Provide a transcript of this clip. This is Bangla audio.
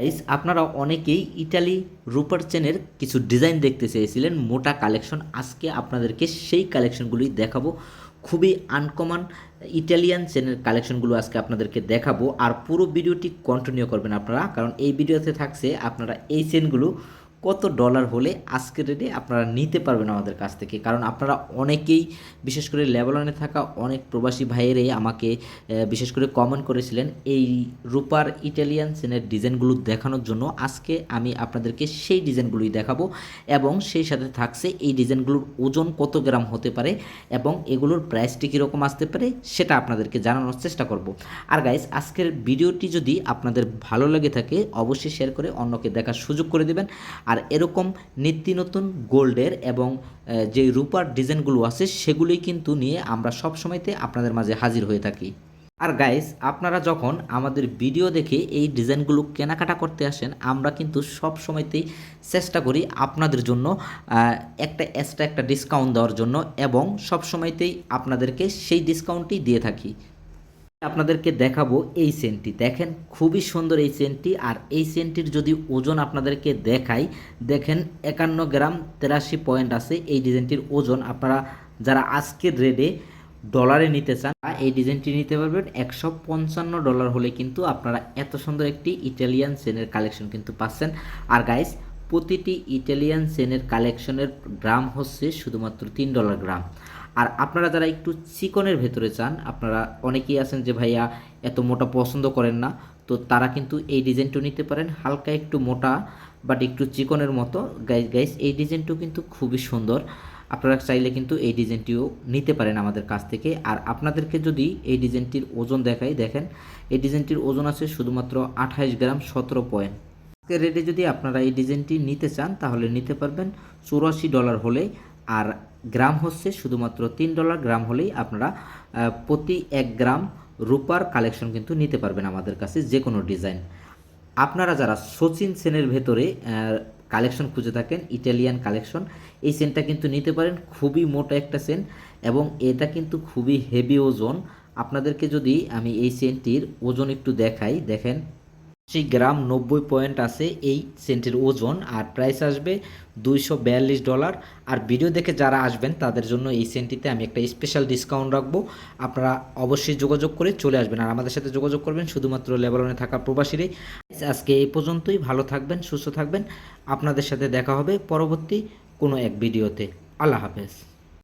গাইস আপনারা অনেকেই ইটালি রুপার চেনের কিছু ডিজাইন দেখতে চেয়েছিলেন। মোটা কালেকশন আজকে আপনাদেরকে সেই কালেকশনগুলি দেখাবো। খুবই আনকমন ইটালিয়ান চেনের কালেকশনগুলো আজকে আপনাদেরকে দেখাবো। আর পুরো ভিডিওটি কন্টিনিউ করবেন আপনারা। কারণ এই ভিডিওতে থাকছে আপনারা এই চেনগুলো কত ডলার হলে আজকের রেটে আপনারা নিতে পারবেন আমাদের কাছ থেকে? কারণ আপনারা অনেকেই, বিশেষ করে লেবাননে থাকা অনেক প্রবাসী ভাইয়েরাই আমাকে বিশেষ করে কমেন্ট করেছিলেন, এই রূপার ইটালিয়ান চেনের ডিজাইনগুলো দেখানোর জন্য আজকে আমি আপনাদেরকে সেই ডিজাইনগুলোই দেখাবো এবং সেই সাথে থাকছে এই ডিজাইনগুলোর ওজন কত গ্রাম হতে পারে এবং এগুলোর প্রাইসটি কীরকম আসতে পারে সেটা আপনাদেরকে জানানোর চেষ্টা করব। আর গাইস আজকের ভিডিওটি যদি আপনাদের ভালো লেগে থাকে, অবশ্যই শেয়ার করে অন্যকে দেখার সুযোগ করে দেবেন। আর এরকম নিত্য নতুন গোল্ডের এবং যে রূপার ডিজাইনগুলো আছে সেগুলোই কিন্তু নিয়ে আমরা সব সময়তে আপনাদের মাঝে হাজির হয়ে থাকি। আর গাইস আপনারা যখন আমাদের ভিডিও দেখে এই ডিজাইনগুলো কেনাকাটা করতে আসেন, আমরা কিন্তু সব সময়তেই চেষ্টা করি আপনাদের জন্য একটা এক্সট্রা একটা ডিসকাউন্ট দেওয়ার জন্য এবং সব সময়তেই আপনাদেরকে সেই ডিসকাউন্টই দিয়ে থাকি। আপনাদেরকে দেখাবো এই সেন্টটি। দেখেন, খুবই সুন্দর এই সেন্টটি। আর এই সেন্টটির যদি ওজন আপনাদেরকে দেখাই, দেখেন, একান্ন গ্রাম তেরাশি পয়েন্ট আছে এই ডিজাইনটির ওজন। আপনারা যারা আজকের রেডে ডলারে নিতে চান এই ডিজাইনটি নিতে পারবেন। একশো পঞ্চান্ন ডলার হলে কিন্তু আপনারা এত সুন্দর একটি ইটালিয়ান সেনের কালেকশন কিন্তু পাচ্ছেন। আর গাইস, প্রতিটি ইটালিয়ান সেনের কালেকশনের গ্রাম হচ্ছে শুধুমাত্র তিন ডলার গ্রাম। আর আপনারা যারা একটু চিকনের ভেতরে চান, আপনারা অনেকেই আছেন যে, ভাইয়া, এত মোটা পছন্দ করেন না। তো তারা কিন্তু এই ডিজাইনটাও নিতে পারেন, হালকা একটু মোটা বাট একটু চিকনের মতো। গাইস গাইস এই ডিজাইনটাও কিন্তু খুবই সুন্দর। আপনারা চাইলে কিন্তু এই ডিজাইনটিও নিতে পারেন আমাদের কাছ থেকে। আর আপনাদেরকে যদি এই ডিজাইনটির ওজন দেখাই, দেখেন, এই ডিজাইনটির ওজন আছে শুধুমাত্র আঠাইশ গ্রাম সতেরো পয়েন্ট। রেটে যদি আপনারা এই ডিজাইনটি নিতে চান, তাহলে নিতে পারবেন চুরাশি ডলার হলে। আর গ্রাম হচ্ছে শুধুমাত্র তিন ডলার, গ্রাম হলেই আপনারা প্রতি এক গ্রাম রূপার কালেকশন কিন্তু নিতে পারবেন আমাদের কাছে যে কোনো ডিজাইন। আপনারা যারা সচিন সেনের ভেতরে কালেকশন খুঁজে থাকেন, ইটালিয়ান কালেকশন, এই সেনটা কিন্তু নিতে পারেন। খুবই মোটা একটা সেন এবং এটা কিন্তু খুবই হেভি ওজন। আপনাদেরকে যদি আমি এই সেন্টটির ওজন একটু দেখাই, দেখেন। সেই গ্রাম নব্বই পয়েন্ট আছে এই সেন্টের ওজন। আর প্রাইস আসবে দুইশো বিয়াল্লিশ ডলার আর ভিডিও দেখে যারা আসবেন, তাদের জন্য এই সেন্টটিতে আমি একটা স্পেশাল ডিসকাউন্ট রাখব। আপনারা অবশ্যই যোগাযোগ করে চলে আসবেন। আর আমাদের সাথে যোগাযোগ করবেন শুধুমাত্র লেবাননে থাকা প্রবাসীরাই। আজকে এই পর্যন্তই। ভালো থাকবেন, সুস্থ থাকবেন। আপনাদের সাথে দেখা হবে পরবর্তী কোনো এক ভিডিওতে আল্লাহ হাফেজ।